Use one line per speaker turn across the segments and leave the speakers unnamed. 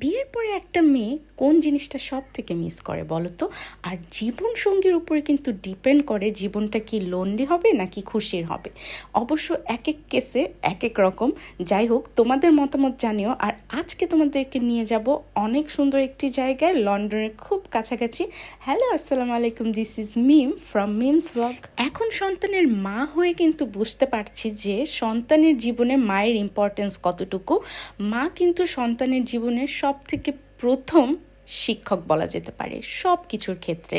বিয়ের পরে একটা মেয়ে কোন জিনিসটা সব থেকে মিস করে বলো তো আর জীবন সঙ্গীর উপরে কিন্তু ডিপেন্ড করে জীবনটা কি লোনলি হবে নাকি খুশির হবে। অবশ্য এক এক কেসে এক এক রকম। যাই হোক, তোমাদের মতামত জানিও। আর আজকে তোমাদেরকে নিয়ে যাব অনেক সুন্দর একটি জায়গায়, লন্ডনের খুব কাছাকাছি। হ্যালো আসসালামু আলাইকুম this is Mim from Mim's blog এখন সন্তানের মা হয়ে কিন্তু বুঝতে পারছি যে সন্তানের জীবনে মায়ের ইম্পর্টেন্স কতটুকু। মা কিন্তু সন্তানের জীবনের সব থেকে প্রথম শিক্ষক বলা যেতে পারে। সব কিছুর ক্ষেত্রে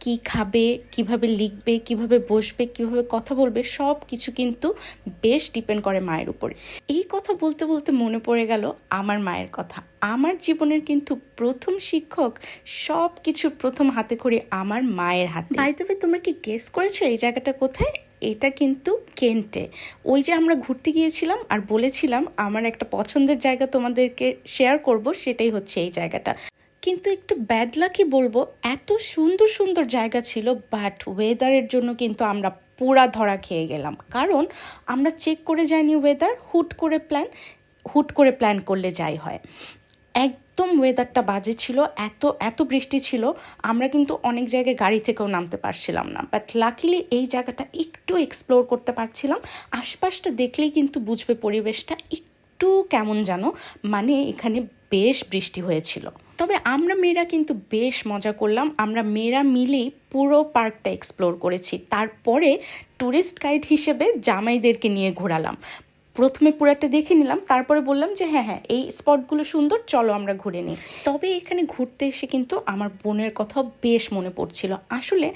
কি খাবে, কীভাবে লিখবে, কীভাবে বসবে, কীভাবে কথা বলবে সব কিছু কিন্তু বেশ ডিপেন্ড করে মায়ের উপরে। এই কথা বলতে বলতে মনে পড়ে গেল আমার মায়ের কথা। আমার জীবনের কিন্তু প্রথম শিক্ষক সব কিছু প্রথম হাতে করে আমার মায়ের হাতে। বাইদেবে তোমরা কি গেস করেছ এই জায়গাটা কোথায়? এটা কিন্তু কেন্টে। ওই যে আমরা ঘুরতে গিয়েছিলাম আর বলেছিলাম, আমার একটা পছন্দের জায়গা তোমাদেরকে শেয়ার করব, সেটাই হচ্ছে এই জায়গাটা। কিন্তু একটু ব্যাড লাকি বলব, এত সুন্দর সুন্দর জায়গা ছিল বাট ওয়েদারের জন্য কিন্তু আমরা পুরা ধরা খেয়ে গেলাম। কারণ আমরা চেক করে যাইনি ওয়েদার হুট করে প্ল্যান হুট করে প্ল্যান করলে যাই হয়। একদম ওয়েদারটা বাজে ছিল, এত এত বৃষ্টি ছিল, আমরা কিন্তু অনেক জায়গায় গাড়ি থেকেও নামতে পারছিলাম না। বাট লাকিলি এই জায়গাটা একটু এক্সপ্লোর করতে পারছিলাম, আশপাশটা দেখলেই কিন্তু বুঝবে পরিবেশটা একটু কেমন যেন মানে এখানে বেশ বৃষ্টি হয়েছিল। তবে আমরা মেয়েরা কিন্তু বেশ মজা করলাম, আমরা মেয়েরা মিলেই পুরো পার্কটা এক্সপ্লোর করেছি। তারপরে ট্যুরিস্ট গাইড হিসেবে জামাইদেরকে নিয়ে ঘোরালাম। প্রথমে পুরাটা দেখে নিলাম, তারপরে বললাম যে হ্যাঁ হ্যাঁ এই স্পটগুলো সুন্দর, চলো আমরা ঘুরে নিই। তবে এখানে ঘুরতে এসে কিন্তু আমার বোনের কথা বেশ মনে পড়ছিল। আসলে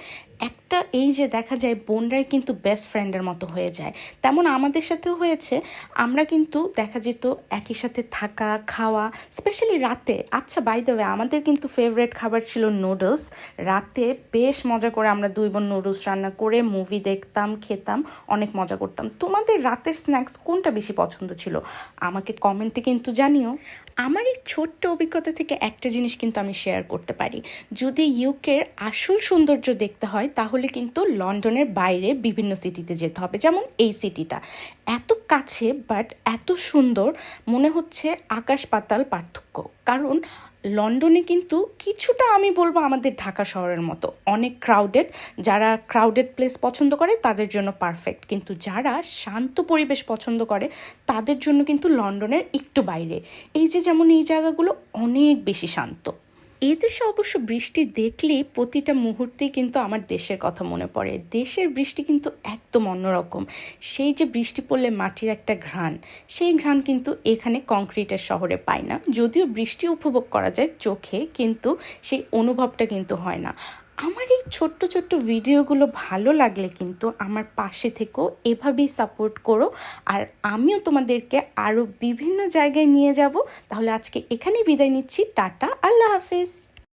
একটা এই যে দেখা যায় বোনরাই কিন্তু বেস্ট ফ্রেন্ডের মতো হয়ে যায়। তেমন আমাদের সাথেও হয়েছে। আমরা কিন্তু দেখা যেত একই সাথে থাকা, খাওয়া স্পেশালি রাতে। আচ্ছা বাই দেবে আমাদের কিন্তু ফেভারেট খাবার ছিল নুডলস রাতে বেশ মজা করে আমরা দুই বোন নুডলস রান্না করে মুভি দেখতাম, খেতাম, অনেক মজা করতাম। তোমাদের রাতের স্ন্যাক্স কোনটা বেশি পছন্দ ছিল? আমাকে কমেন্টে কিন্তু জানিও। আমার এই ছোট্ট অভিজ্ঞতা থেকে একটা জিনিস কিন্তু আমি শেয়ার করতে পারি। যদি ইউকের আসল সৌন্দর্য দেখতে হয়, তাহলে কিন্তু লন্ডনের বাইরে বিভিন্ন সিটিতে যেতে হবে, যেমন এই সিটিটা এত কাছে বাট এত সুন্দর, মনে হচ্ছে আকাশ পাতাল পার্থক্য। কারণ লন্ডনে কিন্তু কিছুটা আমি বলব আমাদের ঢাকা শহরের মতো। অনেক ক্রাউডেড যারা ক্রাউডেড প্লেস পছন্দ করে, তাদের জন্য পারফেক্ট কিন্তু যারা শান্ত পরিবেশ পছন্দ করে, তাদের জন্য কিন্তু লন্ডনের একটু বাইরে। এই যে যেমন এই জায়গাগুলো অনেক বেশি শান্ত। এদেশে অবশ্য বৃষ্টি দেখলে প্রতিটা মুহূর্তেই কিন্তু আমার দেশের কথা মনে পড়ে। দেশের বৃষ্টি কিন্তু একদম অন্যরকম। সেই যে বৃষ্টি পড়লে মাটির একটা ঘ্রাণ, সেই ঘ্রাণ কিন্তু এখানে কংক্রিটের শহরে পায় না। যদিও বৃষ্টি উপভোগ করা যায় চোখে, কিন্তু সেই অনুভবটা কিন্তু হয় না। আমার এই ছোট্ট ছোট্ট ভিডিওগুলো ভালো লাগলে কিন্তু আমার পাশে থেকেও এভাবেই সাপোর্ট করো। আর আমিও তোমাদেরকে আরও বিভিন্ন জায়গায় নিয়ে যাব। তাহলে আজকে এখানেই বিদায় নিচ্ছি। টাটা, আল্লাহ হাফেজ।